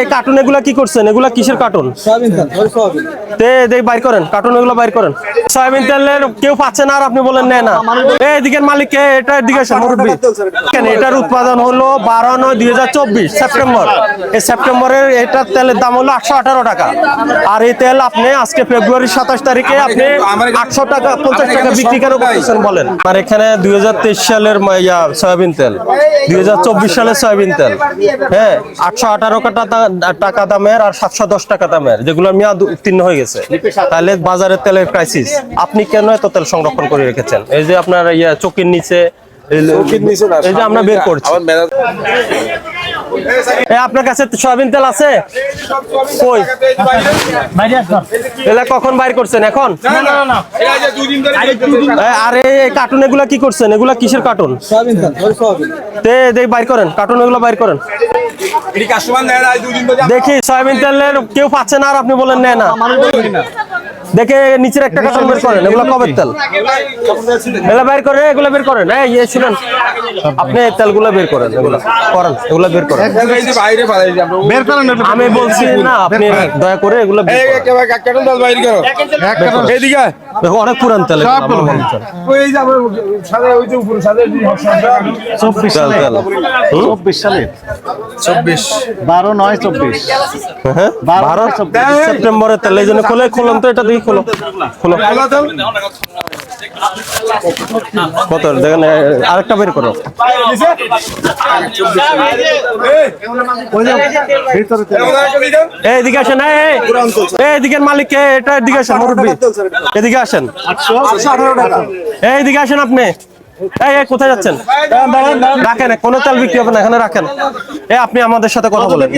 এই কার্টুন এগুলা কি করছেন? এগুলা কিসের কার্টুন বাইর করেন কার্টুন এগুলো বাইর করেন। সয়াবিন তেলের কেউ পাচ্ছে না আর আপনি বলেন নেয় না। এই এদিকের মালিক কে এটা এদিকে আসেন মুরব্বী। কেন এটার উৎপাদন হলো বারো নয় দুই হাজার চব্বিশ সেপ্টেম্বর। এই সেপ্টেম্বরের এটার তেলের দাম হলো আটশো আঠারো টাকা। আর এই তেল আপনি আজকে ফেব্রুয়ারি সাতাশ তারিখে আপনি আটশো টাকা পঞ্চাশ টাকা বিক্রি কেন করতেছেন বলেন? আর এখানে দুই হাজার তেইশ সালের সয়াবিন তেল। দুই হাজার চব্বিশ সালের সয়াবিন তেল। হ্যাঁ আটশো আঠারো টাকা দামের আর সাতশো দশ টাকা দামের যেগুলোর মেয়াদ উত্তীর্ণ হয়ে গেছে। তাহলে বাজারের তেলের ক্রাইসিস আপনি কেন এত তেল সংরক্ষণ করে রেখেছেন? এই যে আপনার ইয়া চোখের নিচে এই- এই যে আমরা বের করছি। আপনার কাছে সয়াবিন তেল আছে? কই? কখন বাইর করছেন এখন? আরে এই কার্টুন এগুলা কি করছেন? এগুলা কিসের কার্টুন বাইর করেন। কার্টুন এগুলো বাইর করেন। দেখি সয়াবিন তেলের কেউ পাচ্ছে না আর আপনি বলেন নেয় না। দেখে নিচের একটা কার্টুন বের করেন এগুলো কবের তেল? এগুলো বের করেন এগুলো বের করেন। হ্যাঁ ইয়ে শুনেন আপনি তেলগুলো বের করেন এগুলো করেন এগুলো বের করেন। বের করেন আমি বলছি না আপনি দয়া করে এগুলো এই করেন। এক কার্টন তেল বাইরে করো। এইদিকে দেখো, অনেক পুরান তেল এগুলো, আমার ওই যে আমার সাদা ওই যে উপরে সাদা চব্বিশ সালে? চব্বিশ বারো নয় চব্বিশ। হ্যাঁ? বারো। সেপ্টেম্বরের তেল এই জন্য খোলে খুললাম তো এটা দেখি খোলো খোলো। কত? দেখেন আরেকটা বের করো। এদিকে আসেন এদিকের মালিক এটা এদিকে আসেন এদিকে আসেন। আসেন আপনি। কোথায় যাচ্ছেন? রাখেন কোন তেল বিক্রি হবে না এখানে রাখেন। আপনি আমাদের সাথে কথা বলেন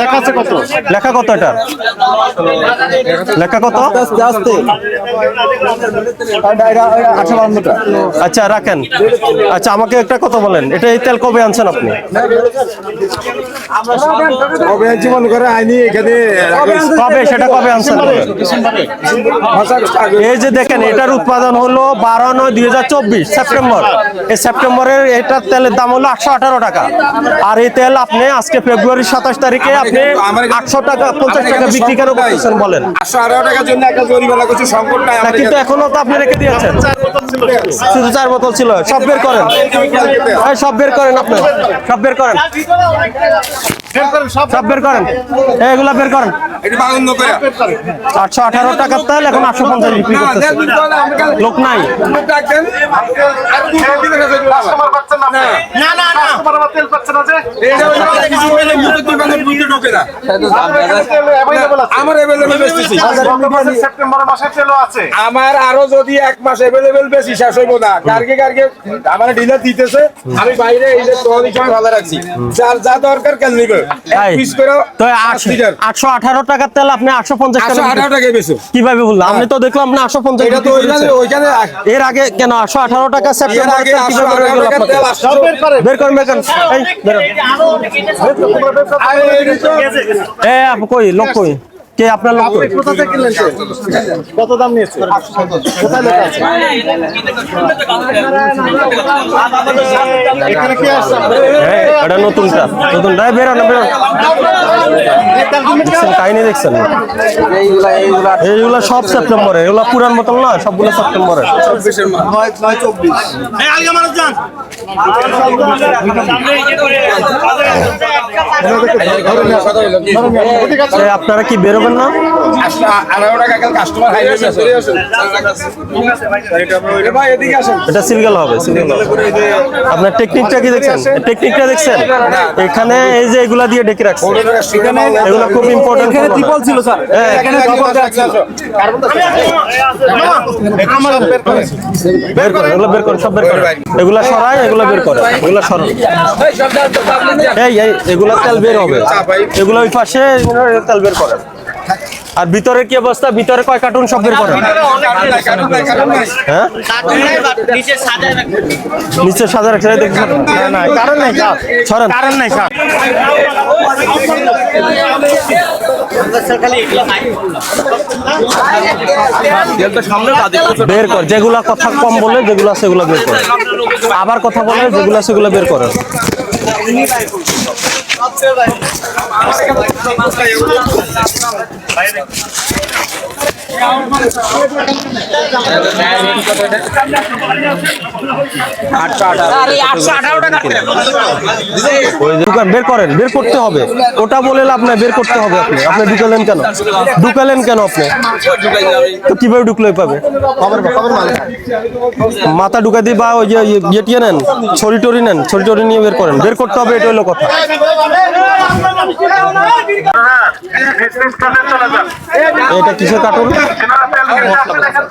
লেখা আছে কত? লেখা কত এটা? লেখা কত? আচ্ছা রাখেন। আচ্ছা আমাকে একটা কথা বলেন এটা এই তেল কবে আনছেন আপনি? কবে জীবন করে আইনি কবে? সেটা কবে আনছেন? এই যে দেখেন এটার উৎপাদন হলো বারো নয় দুই চব্বিশ সেপ্টেম্বর এই সেপ্টেম্বরের এটার তেলের দাম হলো আটশো আঠারো টাকা আর এই তেল আপনি আজকে ফেব্রুয়ারি সাতাশ তারিখে আপনি আটশো টাকা পঞ্চাশ টাকা বিক্রি কেন করতেছেন বলেন কিন্তু এখনও তো আপনি রেখে দিয়েছেন শুধু চার বোতল ছিল সব বের করেন সব বের করেন আপনি সব বের করেন সব বের করেন এগুলা বের করেন আটশো আঠারো টাকার তেল এখন আটশো পঞ্চাশ বিক্রি করতেছে লোক নাই ডাক দেন। আর দুই তিন দিনের না না না। তেল পাচ্ছে না যে? এইটা ওই কিছু হইলে মুখে দোকানে বুঝতে ঢোকে না। আমার available বেচতেছি। সেপ্টেম্বর মাসে তেলও আছে। আমার আরও যদি এক মাস এভেলেবেল বেশি শেষ হইব না। গার্গে গার্গে আমার ডিলার দিতেছে। আমি বাইরে এই যে সময় ভালো রাখছি। যার যা দরকার কেন নিবে? পিস করে তো পাঁচ লিটার আটশো আঠারো টাকার তেল আপনি আটশো পঞ্চাশ আটশো টাকা আঠারো টাকায় বেছো কীভাবে বললাম আমি তো দেখলাম না আটশো পঞ্চাশ এটা তো ওইখানে ওইখানে এর আগে কেন আটশো আঠারো টাকা সেপ্টেম্বর। বের করেন। বের কই লোক কই? কে আপনার লোক কোথা থেকে কিনলেন কত দাম নিয়েছে? কোথায় লেখা আছে? এখানে কি আসছে? হ্যাঁ এটা নতুনটা। নতুনটা? বেরোন দেখছেন কাহিনী দেখছেন? এইগুলা সব সেপ্টেম্বরে এগুলা পুরান বোতল না সবগুলো সেপ্টেম্বরে আপনারা কি বেরোবেন? এটা সিঙ্গেল হবে আপনার টেকনিকটা কি দেখছেন? টেকনিকটা দেখছেন? এখানে এই যে এগুলা দিয়ে ডেকে রাখছে। এগুলো খুব ইম্পর্টেন্ট এখানে ছিল স্যার। হ্যাঁ এখানে double ছিল। বের করেন এগুলো বের করেন সব বের করেন। এগুলা সরাই এগুলো বের করেন। এগুলো সরান। এই এই এগুলা তেল বের হবে। এগুলো ওই পাশে এগুলো তেল বের করেন। আর ভিতরে কি অবস্থা? ভিতরে কয় কার্টুন সব বের করেন হ্যাঁ? নিচে সাজা রাখছে না কারণ নাই সরেন। কারণ নাই স্যার বের কর যেগুলা কথা কম বলে যেগুলো সেগুলো বের করে। আবার কথা বলে যেগুলো সেগুলো বের করে। ওই যে বের করেন, বের করতে হবে। ওটা বলে নাই, বের করতে হবে আপনি। আপনি ঢুকালেন কেন? ঢুকালেন কেন আপনি? কীভাবে ঢুকলে পাবে? মাথা ঢুকা দিয়ে বা ওই যে ইয়ে- ইয়ে নেন, ছড়ি টরি নেন, ছড়ি টরি নিয়ে বের করেন। বের করতে হবে, এটা হলো কথা। এটা কিসের কার্টুন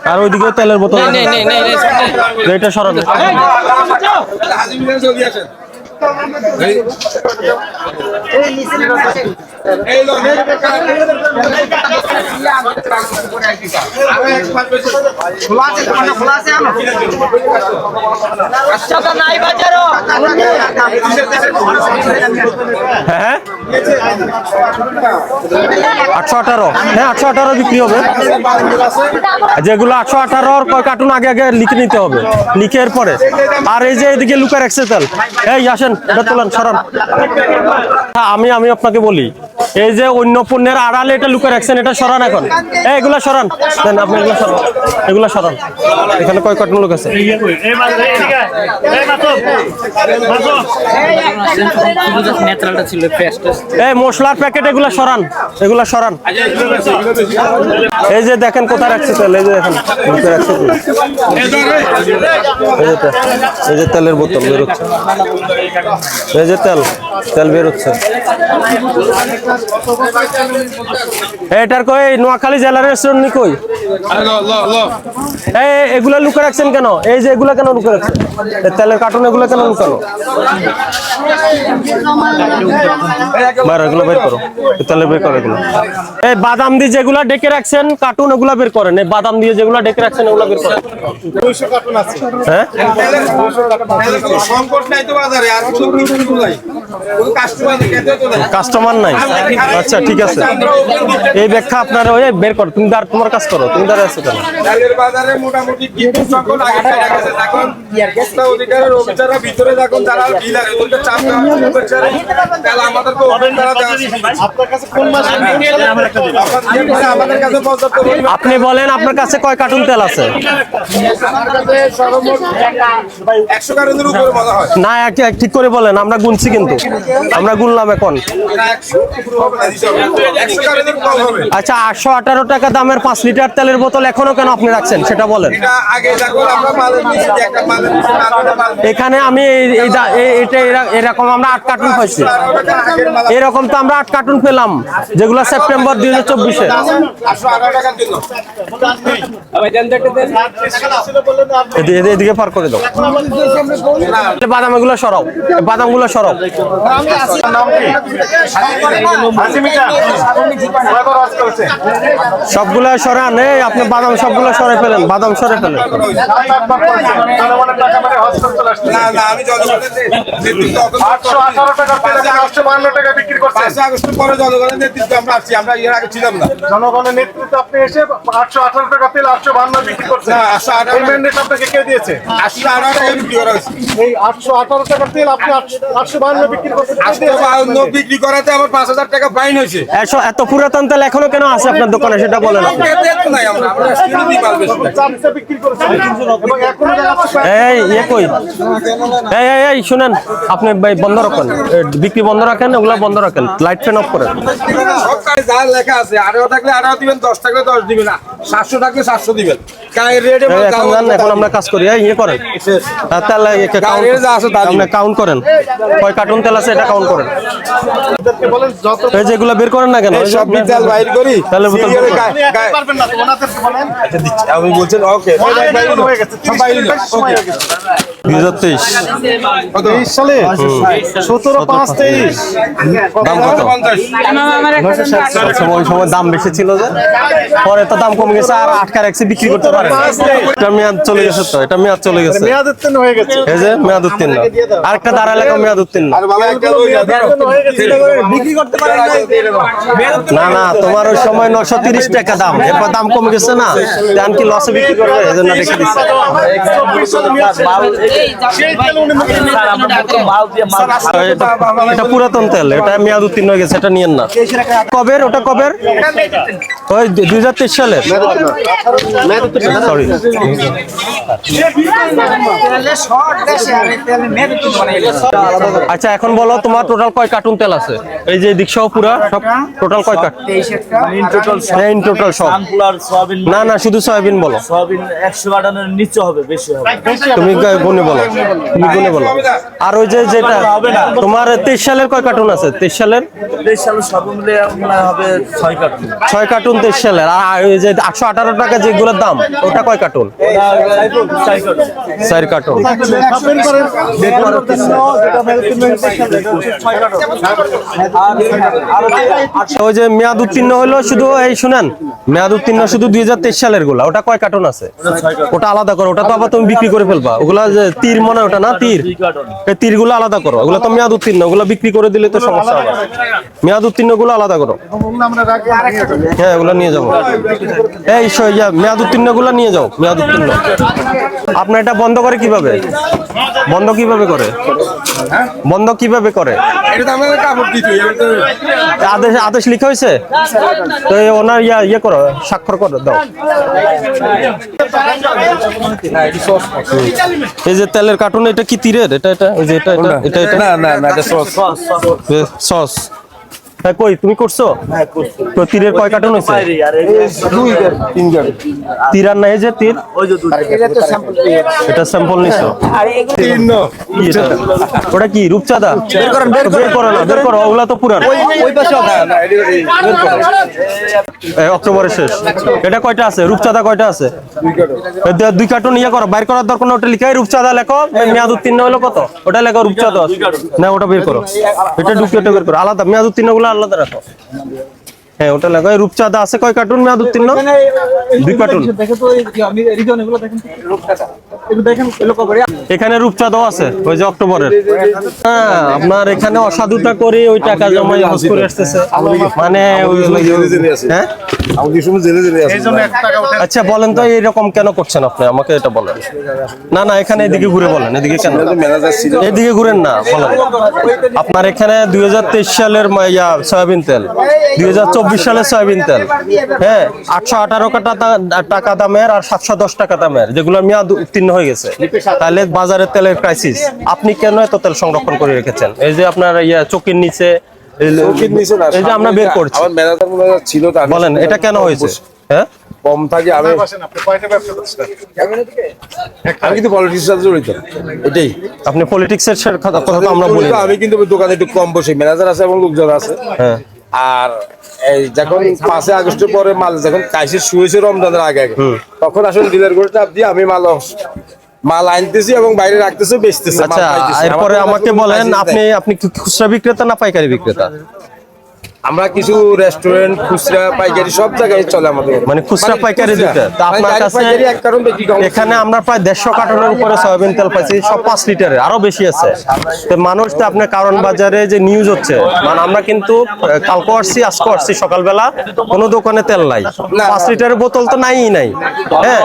আর ওইদিকে তেলের বোতল এটা সরানো আসেন হ্যাঁ আটশো আঠারো। হ্যাঁ আটশো আঠারো বিক্রি হবে। যেগুলো আটশো আঠারোর কয় কার্টুন আগে আগে লিখে নিতে হবে। লিখে এর পরে আর এই যে এদিকে লুকার তেল। এই আসেন এটা তোলেন সরান। হ্যাঁ, আমি আমি আপনাকে বলি এই যে অন্য পণ্যের আড়ালে এটা লুকে রাখছেন, এটা সরান এখন। এগুলা সরান। দেন আপনি এগুলা সরান। এগুলা সরান। এখানে কয় কার্টুন লোক আছে? এই, মশলার প্যাকেট এগুলা সরান। এগুলা সরান। এই যে দেখেন কোথায় রাখছে তেল। এই যে দেখেন, লুকে রাখছে এই যে তেলের বোতল বেরোচ্ছে এই যে তেল তেল বেরোচ্ছে এটার কই? নোয়াখালী জেলার রেস্টুরেন্ট নি কই? এই এগুলা লুকে রাখছেন কেন? এই যে এগুলা কেন লুকে রাখছেন? এই তেলের কার্টুন এগুলো কেন লুকানো? বাইরে এগুলো বের করো। তেলের বের করো এগুলো। এই বাদাম দিয়ে যেগুলা ডেকে রাখছেন কার্টুন ওগুলা বের করেন। এই বাদাম দিয়ে যেগুলা ডেকে রাখছেন ওগুলা বের করেন। দুইশো কার্টুন আছে। হ্যাঁ? সংকট নাই তো বাজারে আর কিছু কিছু নাই। কোনো কাস্টমার নাই। আচ্ছা ঠিক আছে। এই ব্যাখ্যা আপনার ওই বের কর। তুমি দাঁড় তোমার কাজ করো তুমি দাঁড়িয়ে আছো কেন? বাজারে মোটামুটি কিন্তু সংকট আগে থেকে গেছে এখন ভোক্তা অধিকারের অফিসাররা ভিতরে যখন যারা ডিলার ওদেরকে চাপ দেওয়া করছে তাহলে আমাদেরকে ওপেন তারা আপনার কাছে কোন মাস আমার একটা দিন এরপরে আমাদের কাছে পর্যাপ্ত আপনি বলেন আপনার কাছে কয় কার্টুন তেল আছে? না এক এক ঠিক করে বলেন আমরা গুনছি কিন্তু। আমরা গুনলাম এখন। আচ্ছা আটশো আঠারো টাকা দামের পাঁচ লিটার তেলের বোতল এখনও কেন আপনি রাখছেন? সেটা বলেন। এখানে আমি এটা এরকম আমরা আট কার্টুন পাইছি। এরকম তো আমরা আট কার্টুন পেলাম, যেগুলো সেপ্টেম্বর দুই হাজার চব্বিশে। এদিকে পার করে দাও। এই বাদাম এগুলো সরাও। এই বাদামগুলো সরাও। সবগুলা সরান এই আপনি বাদাম সবগুলো সরে ফেলেন বাদাম সরে ফেলেন। জনগণের নেতৃত্ব আটশো আঠারো টাকা তেল এখন আটশো বান্ন টাকা বিক্রি করছেন। পাঁচশো পরে জনগণের আমরা আসছি আমরা এর আগে ছিলাম না। জনগণের নেতৃত্বে আপনি এসে আটশো আঠারো টাকা তেল আটশো বান্ন বিক্রি করছেন। না, 818 আপনাকে কে দিয়েছে? আটশো আঠারো টাকা বিক্রি করা হয়েছে। এই আটশো আঠারো টাকা তেল আপনি আটশো বান্ন বিক্রি করছেন কে আটশো দিয়েছে? বাহান্ন বিক্রি করাতে আমার পাঁচ হাজার টাকা ফাইন হয়েছে। এত পুরাতন তেল এখনও কেন আছে আপনার দোকানে? সেটা বলেন আপনি। এতে তো নাই আমরা আমরা স্টুডেন্টই মাল বেশি চারটে বিক্রি করেছেন এবং এখনও যাচ্ছে এই ইয়ে কই? এই এই এই শুনেন আপনি ভাই বন্ধ রাখেন। বিক্রি বন্ধ রাখেন ওগুলা বন্ধ রাখেন। লাইট ফ্যান অফ করেন। সব যা লেখা আছে আঠারো থাকলে আঠারো দিবেন দশ থাকলে দশ দিবেন। না সাতশো থাকলে সাতশো দিবেন। গায়ের রেটে এখন এখন আমরা কাজ করি ইয়ে করেন। গাড়ির যা আছে আপনি কাউন্ট করেন। কয় কার্টুন তেল আছে এটা কাউন্ট করেন। ওদেরকে বলেন যত এই যেগুলো বের করেন না কেন? সব বাইর করি। তাহলে পারবেন না ওনাদেরকে বলেন। আমি বলছেন ওকে। হয়ে গেছে বাইরে হয়ে সালে? দাম কত? সময় দাম বেশি ছিল যে? পরে তো দাম কমে গেছে আর আটকা রাখছে বিক্রি করতে পারে এটা মেয়াদ চলে গেছে তো এটা মেয়াদ চলে গেছে। মেয়াদ উত্তীর্ণ হয়ে গেছে। এই যে মেয়াদ উত্তীর্ণ। আরেকটা দাঁড়া লেখা মেয়াদ উত্তীর্ণ। আর বাবা একটা লই যা বিক্রি করতে পারেন না না তোমার ওই সময় নশো তিরিশ টাকা দাম। এরপর দাম কমে গেছে না? দেন কি লসে বিক্রি করবে? এই জন্য রেখে এটা এটা পুরাতন তেল। এটা মেয়াদ উত্তীর্ণ হয়ে গেছে এটা নিয়েন না। কবের? ওটা কবের? ওই দুই হাজার তেইশ সালের। সরি আচ্ছা এখন বলো তোমার টোটাল কয় কার্টুন তেল আছে? এই যে দিক সহ পুরা সব টোটাল কয় কার্টুন ইন টোটাল সব। না না শুধু সয়াবিন বলো। সয়াবিন একশো নিচে হবে বেশি হবে। তুমি গুনে বলো। তুমি গুনে বলো। আর ওই যে যেটা তোমার তেইশ সালের কয় কার্টুন আছে? তেইশ সালের? দেশ সালে সব মিলে হবে ছয় কার্টুন ছয় কার্টুন তেইশ সালের। আর ওই যে আঠারো টাকা যেগুলোর দাম, ওটা কয় কার্টুন? চার কার্টুন। ওই যে মেয়াদ উত্তীর্ণ হলো শুধু, এই শুনেন, মেয়াদ উত্তীর্ণ শুধু দুই হাজার তেইশ সালেরগুলা, ওটা কয় কার্টুন আছে? ওটা আলাদা করো, ওটা তো আবার তুমি বিক্রি করে ফেলবা। ওগুলা তীর মনে ওটা না, তীর? এই তীরগুলো আলাদা করো, ওগুলো তো মেয়াদ উত্তীর্ণ, ওগুলো বিক্রি করে দিলে তো সমস্যা হবে মেয়াদ উত্তীর্ণগুলো আলাদা করো। হ্যাঁ ওগুলো নিয়ে যাব। এই মেয়াদ উত্তীর্ণগুলো নিয়ে যাও মেয়াদ উত্তীর্ণ আপনার এটা বন্ধ করে কীভাবে? বন্ধ কীভাবে করে? বন্ধ কীভাবে করে? আদেশ আদেশ লিখা হয়েছে? তো ওনার ইয়া ইয়ে করো স্বাক্ষর করো দাও। এই যে তেলের কার্টুন এটা কি তীরের? এটা এটা এটা এটা এটা সস। হ্যাঁ কই তুমি করছ? তো তীরের কয় কার্টুন হয়েছে? তীর আর নাই যে তীর? ওই যে দুই এটা স্যাম্পল নিছো? কি ওটা কি রূপচাঁদা? বের করেন বের করো না বের করো ওগুলা তো পুরান। এই অক্টোবরের শেষ। এটা কয়টা আছে? রূপচাঁদা কয়টা আছে? দুই কার্টুন। ইয়ে করো বাইর করার দরকার ওটা লিখাই রূপচাঁদা লেখো মেয়াদ উত্তীর্ণ হলো কত? ওটা লেখো রূপচাঁদা না ওটা বের করো। এটা ডুপ্লিকেট বের করো আলাদা মেয়াদ উত্তীর্ণগুলো আলাদা রাখো। হ্যাঁ ওটা রূপচাঁদা আছে কয় কার্টুন? মেয়াদ উত্তীর্ণ? দুই কার্টুন। এখানে রূপচাঁদাও আছে ওই যে অক্টোবরের। হ্যাঁ আপনার এখানে অসাধুটা করে ওই টাকা জমা ইউজ করে আসতেছে। মানে হ্যাঁ? আচ্ছা বলেন তো এইরকম কেন করছেন আপনি? আমাকে এটা বলেন। না না এখানে এদিকে ঘুরে বলেন এদিকে কেন? এদিকে ঘুরেন না বলেন। আপনার এখানে দুই হাজার তেইশ সালের ইয়া সয়াবিন তেল। দুই সালের সয়াবিন তেল। হ্যাঁ আটশো আঠারো টাকা দামের আর সাতশো দশ টাকা দামের যেগুলো মেয়াদ উত্তীর্ণ হয়ে গেছে। তাহলে বাজারের তেলের ক্রাইসিস আপনি কেন এত তেল সংরক্ষণ করে রেখেছেন? এই যে আপনার ইয়া চোখের নিচে এই- চৌকির নিচে না এই যে আমরা বের করছি। আমার ম্যানেজার মনে ছিল বলেন এটা কেন হয়েছে? হ্যাঁ? কম থাকে আমি কিন্তু পলিটিক্স সাথে জড়িত। এটাই। আপনি কথা তো আমরা বলি আমি কিন্তু দোকানে একটু কম বসি। ম্যানেজার আছে এবং লোকজন আছে। হ্যাঁ। আর এই যখন পাঁচই আগস্টের পরে মাল যখন কাইসে শুয়েছে রমজানের আগে আগে তখন আসলে ডিলার করে চাপ দিয়ে আমি মাল মাল আনতেছি এবং বাইরে রাখতেছি বেচতেছি আচ্ছা এরপরে আমাকে বলেন আপনি আপনি খুচরা বিক্রেতা না পাইকারি বিক্রেতা? আমরা কিছু রেস্টুরেন্ট খুচরা পাইকারি সব জায়গায় চলে আমাদের মানে খুচরা পাইকারি। মানে আপনার কাছে- এক কারণ বেশি কম। এখানে আমরা প্রায় দেড়শো কার্টনের উপরে সয়াবিন তেল পাইছি সব পাঁচ লিটারের আরও বেশি আছে। তো মানুষ তো আপনার কারণ বাজারে যে নিউজ হচ্ছে মানে আমরা কিন্তু কালকে আসছি আজকে আসছি সকালবেলা কোনো দোকানে তেল নাই। পাঁচ লিটারের বোতল তো নাই নাই। হ্যাঁ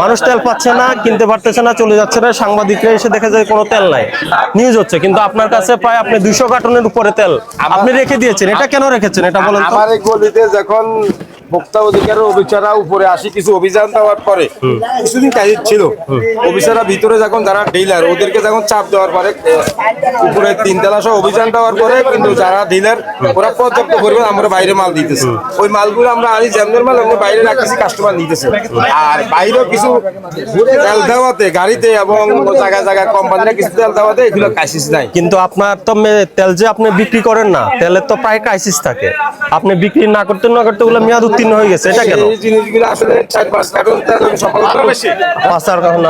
মানুষ তেল পাচ্ছে না কিনতে পারতেছে না চলে যাচ্ছে না সাংবাদিকরা এসে দেখে যায় কোনো তেল নাই। নিউজ হচ্ছে কিন্তু আপনার কাছে প্রায় আপনি দুইশো কার্টনের উপরে তেল আপনি রেখে দিয়েছেন এটা কেন রেখেছেন এটা বলেন আমার এই গলিতে যখন ভোক্তা অধিকারের অফিসাররা উপরে আসি কিছু অভিযান দেওয়ার পরে কিছুদিন কাজ ছিল। অফিসাররা ভিতরে যখন যারা ডিলার ওদেরকে যখন চাপ দেওয়ার পরে উপরে তিনতলা সহ অভিযান দেওয়ার পরে কিন্তু যারা ডিলার ওরা পর্যাপ্ত পরিমাণ আমরা বাইরে মাল দিতেছে। ওই মালগুলো আমরা আনি জ্যামদের মাল আমরা বাইরে রাখতেছি কাস্টমার নিতেছে। আর বাইরেও কিছু তেল দেওয়াতে গাড়িতে এবং জায়গায় জায়গায় কোম্পানিরা কিছু তেল দেওয়াতে এগুলো কাইসিস নাই। কিন্তু আপনার তো তেল যে আপনি বিক্রি করেন না তেলের তো প্রায় ক্রাইসিস থাকে। আপনি বিক্রি না করতে না করতে ওগুলো মেয়াদ উত্তীর্ণ উত্তীর্ণ হয়ে গেছে এটা কেন? এই জিনিসগুলো আসলে চার পাঁচ কার্টন তেল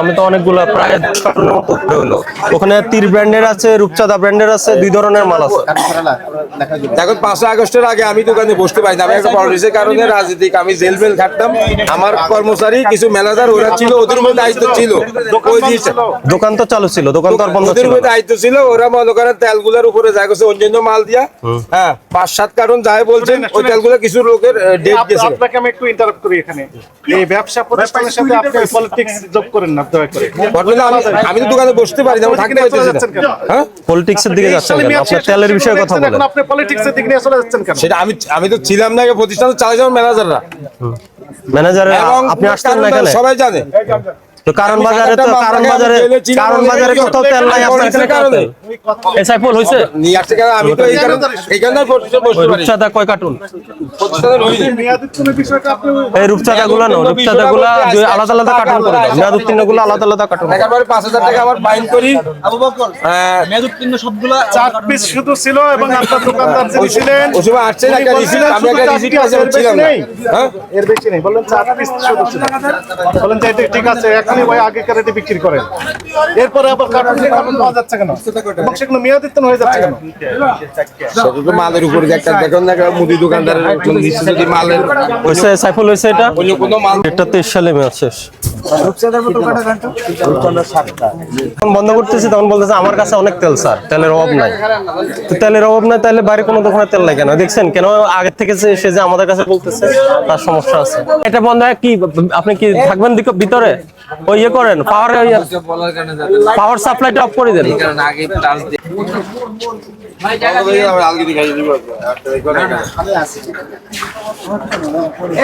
আমি কারণ তো অনেকগুলো প্রায় কার্টুনের মতো হলো ওখানে তীর ব্র্যান্ডের আছে রূপচাঁদা ব্র্যান্ডের আছে দুই ধরনের মাল আছে। দেখুন পাঁচই আগস্টের আগে আমি দোকানে বসতে পারি না আমি একটা পলিটিক্সের কারণে রাজনীতিক আমি জেল মেল খাটতাম। আমার কর্মচারী কিছু ম্যানেজার ওরা ছিল ওদের মধ্যে দায়িত্ব ছিল। ওই জিনিসটা। দোকান তো চালু ছিল দোকান তো আর বন্ধ ছিল। দায়িত্ব ছিল ওরা মনে করেন তেলগুলোর উপরে যা গেছে অন্যান্য মাল দিয়া হ্যাঁ পাঁচ সাত কার্টন যায় বলছেন ওই তেলগুলো কিছু লোকের ডেট গেছে আপনাকে আমি একটু ইন্টারাপ্ট করি এখানে। এই ব্যবসা প্রতিষ্ঠানের সাথে আপনি পলিটিক্স যোগ করেন না দয়া করে। আমি তো দোকানে বসতে পারি না আমি থাকতে পারতেছি না কেন? হ্যাঁ পলিটিক্সের দিকে যাচ্ছেন কেন? আপনার তেলের বিষয়ে কথা বলেন এখন আপনি পলিটিক্সের দিকে নিয়ে চলে যাচ্ছেন কেন? সেটা আমি আমি তো ছিলাম না প্রতিষ্ঠান চালাই চালাইছিলাম ম্যানেজাররা ম্যানেজার আপনি আসছেন না এখানে? সবাই জানে। তো কারণ বাজারে তো কারণ বাজারে কারণ বাজারে জেলে তেল নাই আপনার এখানে কারণে। এই সাইফুল হয়েছে নিয়ে আসছে কেন আমি তো এই কারণে এখানে বসতে বসতে পারি রূপচাঁদা কয় কার্টুন? এই রূপচাঁদা গুলো না রূপচাঁদা গুলা আলাদা আলাদা কার্টুন করে দাও মেয়াদ উত্তীর্ণগুলো আলাদা আলাদা কার্টুন টাকার পরে টাকা আমার ফাইন করি। হ্যাঁ, মেয়াদোত্তীর্ণ সবগুলা চার পিস শুধু ছিল এবং আপনার দোকানদার যিনি ছিলেন ওই সময় একটা রিসিট আমি একটা রিসিট আছে, ছিলাম না। হ্যাঁ? এর বেশি নেই। বললেন চার পিস শুধু ছিল। বলেন ঠিক আছে এখনই ওই আগেকার রেটে বিক্রি করেন। এরপরে আবার কার্টুন দিয়ে পাওয়া যাচ্ছে কেন? এবং সেগুলো মেয়াদিত্তন হয়ে যাচ্ছে কেন? সেটা তো মালের উপরে একটা দেখুন না মুদি দোকানদারের কোন নিশ্চিত যদি মালের হয়েছে সাইফুল হয়েছে এটা? অন্য কোনো মাল এটা তেইশ সালে মেয়াদ শেষ। বন্ধ করতেছি তখন বলতেছে আমার কাছে অনেক তেল স্যার। তেলের অভাব নাই। তো তেলের অভাব নাই তাহলে বাইরে কোনো দোকানে তেল নাই কেন দেখছেন কেন আগের থেকে যে সে যে আমাদের কাছে বলতেছে তার সমস্যা আছে। এটা বন্ধ হয় কি? আপনি কি থাকবেন দিকে- ভিতরে? ওই ইয়ে করেন পাওয়ার পাওয়ার সাপ্লাইটা অফ করে দেন।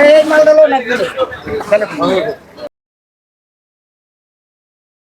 এই মালটা